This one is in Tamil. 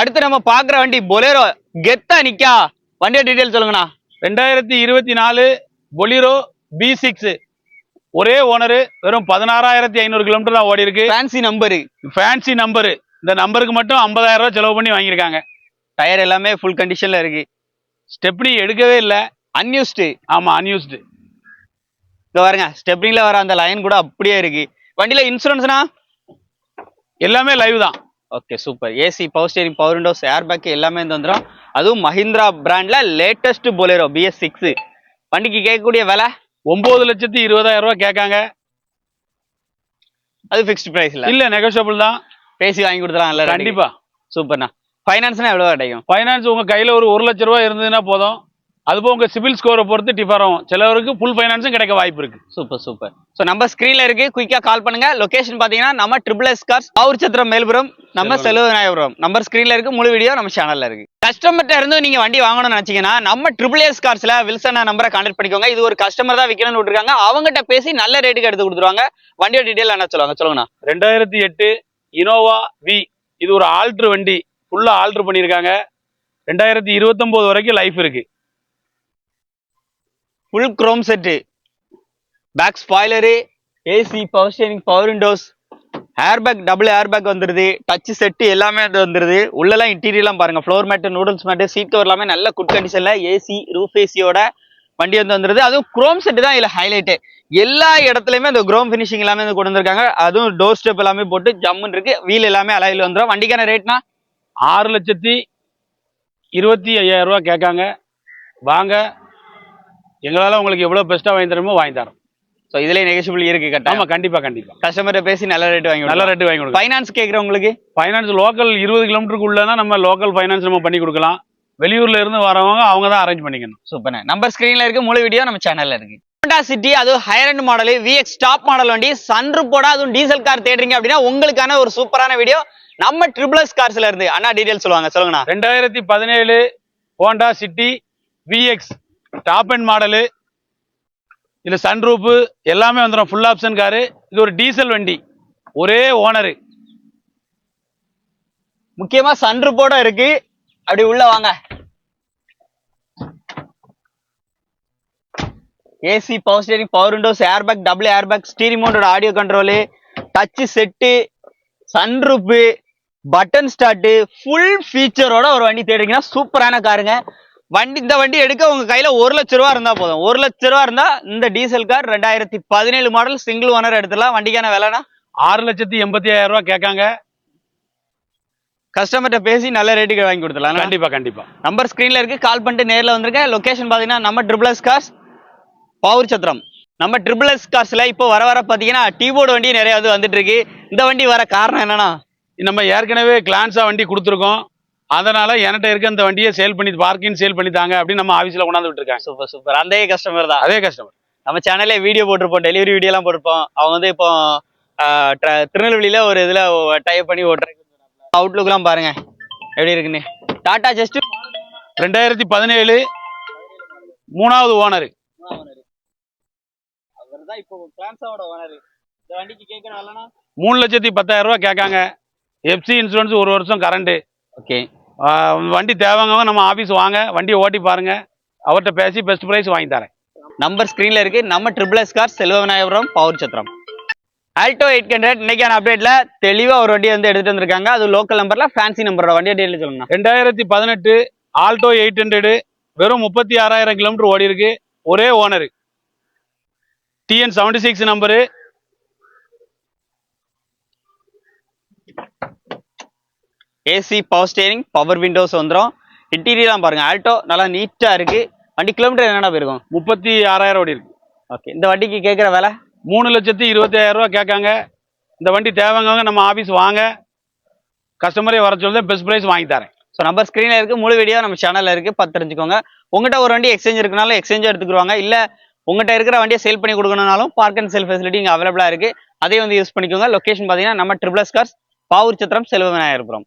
அடுத்து நம்ம பாக்குற வண்டி பொலேரோ கெத்தா நிக்கா? வண்டியோட டீடைல் சொல்லுங்கண்ணா. ரெண்டாயிரத்தி இருபத்தி நாலு பொலிரோ பி சிக்ஸ் ஒரே ஓனரு வெறும் பதினாறாயிரத்தி ஐநூறு கிலோமீட்டர் தான் ஓடி இருக்கு. ஃபேன்சி நம்பரு ஃபேன்சி நம்பரு இந்த நம்பருக்கு மட்டும் 50000 ரூபாய் செலவு பண்ணி வாங்கியிருக்காங்க. டயர் எல்லாமே ஃபுல் கண்டிஷன்ல இருக்கு. ஸ்டெப்னி எடுக்கவே இல்லை. அன்யூஸ்டு ஆமா அன்யூஸ்டு இங்க பாருங்க ஸ்டெப்னிங்ல வர அந்த லைன் கூட அப்படியே இருக்கு. வண்டியில இன்சூரன்ஸ்னா எல்லாமே லைவ் தான். Okay super AC power steering power windows air bag எல்லாமே வந்து வந்துடும் அதுவும் மஹிந்திரா பிராண்ட்ல லேட்டஸ்ட் பொலேரோ பிஎஸ் சிக்ஸ் வண்டிக்கு கேட்கக்கூடிய விலை ஒன்பது லட்சத்தி இருபதாயிரம் ரூபாய் கேட்காங்க. அது ஃபிக்ஸ்ட் பிரைஸ்ல இல்ல நெகோஷியபிள் தான். பேசி வாங்கி கொடுத்துலாம் கண்டிப்பா. சூப்பர்ண்ணா ஃபைனான்ஸ்னா எவ்வளவு கிடைக்கும்? ஃபைனான்ஸ் உங்க கையில ஒரு ஒரு லட்ச ரூபாய் இருந்ததுன்னா போதும். அதுபோக உங்க சிபில் ஸ்கோரை பொறுத்து டிஃபர் ஆகும். சிலவருக்கு ஃபுல் ஃபைனான்ஸும் கிடைக்க வாய்ப்பு இருக்கு. சூப்பர் சூப்பர் ஸோ நம்ம ஸ்க்ரீன்ல இருக்கு. குயிக்கா கால் பண்ணுங்க. லொகேஷன் பாத்தீங்கன்னா நம்ம triple S cars Pavoor Chatram Melpuram நம்ம செலவுநாயபுரம் நம்பர் ஸ்க்ரீன்ல இருக்கு. முழு வீடியோ நம்ம சேனல்ல இருக்கு. கஸ்டமர்ட்ட இருந்து நீங்க வண்டி வாங்கணும்னு நினைச்சீங்கன்னா நம்ம ட்ரிபிள் எஸ் கார்ஸ்ல வில்சன் நம்பரை கான்டாக்ட் பண்ணிக்கோங்க. இது ஒரு கஸ்டமர் தான் விற்கணும்னு விட்டுருக்காங்க. அவங்ககிட்ட பேசி நல்ல ரேட்டுக்கு எடுத்து கொடுத்துருவாங்க. வண்டியோட டீடைல் என்ன சொல்லுவாங்க. சொல்லுங்கண்ணா. ரெண்டாயிரத்தி எட்டு இனோவா வி இது ஒரு ஆல்ட்ரு வண்டி. ஃபுல்லா ஆல்ட்ரு பண்ணியிருக்காங்க. ரெண்டாயிரத்தி இருபத்தொம்போது வரைக்கும் லைஃப் இருக்கு. Full chrome set back spoiler AC power steering power windows airbag double airbag வந்துடுது டச் செட்டு எல்லாமே அது வந்துருது. உள்ளெல்லாம் இன்டீரியர்லாம் பாருங்க. Floor mat noodles mat seat cover எல்லாமே நல்ல குட் கண்டிஷனில் ஏசி ரூஃப் ஏசியோட வண்டி வந்து வந்துடுது அதுவும் குரோம் செட்டு தான் இதில் ஹைலைட்டு எல்லா இடத்துலையுமே அந்த குரோம் ஃபினிஷிங் எல்லாமே வந்து கொண்டு வந்திருக்காங்க. அதுவும் டோர் ஸ்டெப் எல்லாமே போட்டு ஜம்முன்னு இருக்கு. வீல் எல்லாமே அலையில் வந்துடும் வண்டிக்கான ரேட்னா ஆறு லட்சத்தி இருபத்தி ஐயாயிரம் ரூபா கேட்காங்க. வாங்க. எங்களால உங்களுக்கு எவ்வளவு பெஸ்டா வாங்கி தரணுமோ வாங்கி தரோம். ஸோ இதுலயே நெகசிபிள் இருக்கு ஆமா கட்டாயம் கண்டிப்பா. கண்டிப்பா கஸ்டமர்கிட்ட பேசி நல்ல ரேட் வாங்கி நல்ல ரேட்டு வாங்கி கொடுக்கலாம். ஃபைனான்ஸ் கேட்குறவங்களுக்கு ஃபைனான்ஸ் லோக்கல் இருபது கிலோமீட்டருக்கு உள்ளனா நம்ம லோக்கல் ஃபைனான்ஸ் நம்ம பண்ணி கொடுக்கலாம். வெளியூர்ல இருந்து வரவங்க அவங்க தான் அரேஞ்ச் பண்ணிக்கணும் சூப்பர் நம்பர் ஸ்கிரீன்ல இருக்கு முழு வீடியோ நம்ம சேனல்ல இருக்கு. ஹோண்டா சிட்டி அது higher end model VX top model வண்டி சன்ரூப்போட அதுவும் டீசல் கார் தேடுறீங்க அப்படின்னா உங்களுக்கான ஒரு சூப்பரான வீடியோ நம்ம ட்ரிபிள்எஸ் கார்ஸ்ல இருந்து. அண்ணா டீடைல் சொல்லுவாங்க சொல்லுங்கண்ணா. ரெண்டாயிரத்தி பதினேழு Honda City VX top end model இதுல சன்ரூப்பு எல்லாமே வந்துடும் ஃபுல் ஆப்ஷன் காரு இது ஒரு டீசல் வண்டி. ஒரே ஓனரு முக்கியமா சன்ரூப்போட இருக்கு. அப்படி உள்ள வாங்க. AC power steering power windows airbag double airbag steering audio control touch set sunroof button start full ஃபீச்சரோட ஒரு வண்டி தேடுறீங்கன்னா சூப்பரான காருங்க வண்டி இந்த வண்டி எடுக்க உங்க கையில ஒரு லட்ச ரூபா இருந்தா போதும். ஒரு லட்ச ரூபா இருந்தா இந்த டீசல் கார் ரெண்டாயிரத்தி பதினேழு மாடல் சிங்கிள் ஓனர் எடுத்துடலாம். வண்டிக்கான விலைனா ஆறு லட்சத்தி எண்பத்தி ஐயாயிரம் ரூபாய் கேட்காங்க. கஸ்டமர்கிட்ட பேசி நல்ல ரேட்டுக்கு வாங்கி கொடுத்துடலாம். கண்டிப்பா கண்டிப்பா. நம்பர் ஸ்கிரீன்ல இருக்கு. கால் பண்ணிட்டு நேர்ல வந்திருக்க லொகேஷன் பாத்தீங்கன்னா நம்ம triple S cars Pavoor Chatram நம்ம ட்ரிபிள் எஸ் கார்ஸ்ல இப்போ வர வர பாத்தீங்கன்னா டீபோர்டு வண்டி நிறைய வந்து வந்துட்டு இருக்கு. இந்த வண்டி வர காரணம் என்னன்னா? நம்ம ஏற்கனவே கிளான்ஸா வண்டி கொடுத்துருக்கோம். அதனால என்கிட்ட இருக்க இந்த வண்டியை சேல் பண்ணி பார்க்கிங் சேல் பண்ணி தாங்க அப்படின்னு நம்ம ஆஃபீஸில் கொண்டாந்து விட்டுருக்காங்க சூப்பர் சூப்பர் அந்த கஸ்டமர் தான். அதே கஸ்டமர் நம்ம சேனல்ல வீடியோ போட்டிருப்போம் டெலிவரி வீடியோ எல்லாம் போட்டிருப்போம். அவங்க வந்து இப்போ திருநெல்வேலியில ஒரு இதுல டைப் பண்ணி ஓட்டுறாங்க அவுட்லுக்லாம் பாருங்க. எப்படி இருக்குன்னு. டாடா ஜஸ்ட் ரெண்டாயிரத்தி பதினேழு மூணாவது ஓனர் மூணு லட்சத்தி பத்தாயிரம் ரூபாய் கேட்காங்க. எஃப்சி இன்சூரன்ஸ் ஒரு வருஷம் கரண்ட்டு ஓகே வண்டி தேவைங்க நம்ம ஆஃபீஸ் வாங்க வண்டியை ஓட்டி பாருங்க. அவர்கிட்ட பேசி பெஸ்ட் ப்ரைஸ் வாங்கி தரேன். நம்பர் ஸ்கிரீன்ல இருக்கு. நம்ம triple S car Selvavinayagapuram Pavoor Chatram. Alto eight hundred இன்னைக்கான அப்டேட்ல தெளிவா ஒரு வண்டி வந்து எடுத்துட்டு வந்திருக்காங்க. அது லோக்கல் நம்பர்ல ஃபேன்சி நம்பரோட வண்டியை டீல் சொல்லுங்க. ரெண்டாயிரத்தி பதினெட்டு ஆல்டோ எயிட் ஹண்ட்ரடு வெறும் முப்பத்தி ஆறாயிரம் கிலோமீட்டர் ஓடி இருக்கு ஒரே owner TN seventy six number AC power steering power windows வந்துடும் இன்டீரியர்லாம் பாருங்க ஆல்டோ நல்லா நீட்டா இருக்கு. வண்டி கிலோமீட்டர் என்னென்ன போயிருக்கும்? முப்பத்தி ஆறாயிரம் ஓடி இருக்கு. ஓகே இந்த வண்டிக்கு கேட்குற விலை? மூணு லட்சத்தி இருபத்தி ஆயிரம் ரூபாய் கேட்காங்க. இந்த வண்டி தேவைங்க நம்ம ஆஃபீஸ் வாங்க. கஸ்டமரே வர சொல்லி பெஸ்ட் ப்ரைஸ் வாங்கி தரேன். ஸோ நம்பர் ஸ்க்ரீனில் இருக்கு முழு வீடியோ நம்ம சேனல்ல இருக்கு. பார்த்து தெரிஞ்சுக்கோங்க. உங்ககிட்ட ஒரு வண்டி எக்ஸ்சேஞ்ச் இருக்குனாலும் எக்ஸ்சேஞ்ச் எடுத்துக்குவாங்க. இல்ல உங்ககிட்ட இருக்கிற வண்டியை சேல் பண்ணி கொடுக்கணும்னாலும் பார்க் அண்ட் செல் ஃபெசிலிட்டி இங்கே அவைலபிளா இருக்கு. அதையும் வந்து யூஸ் பண்ணிக்கோங்க. லொகேஷன் பார்த்தீங்கன்னா நம்ம ட்ரிபிள் கார்ஸ் பாவூர் சத்திரம் செல்வ விநாயகபுரம்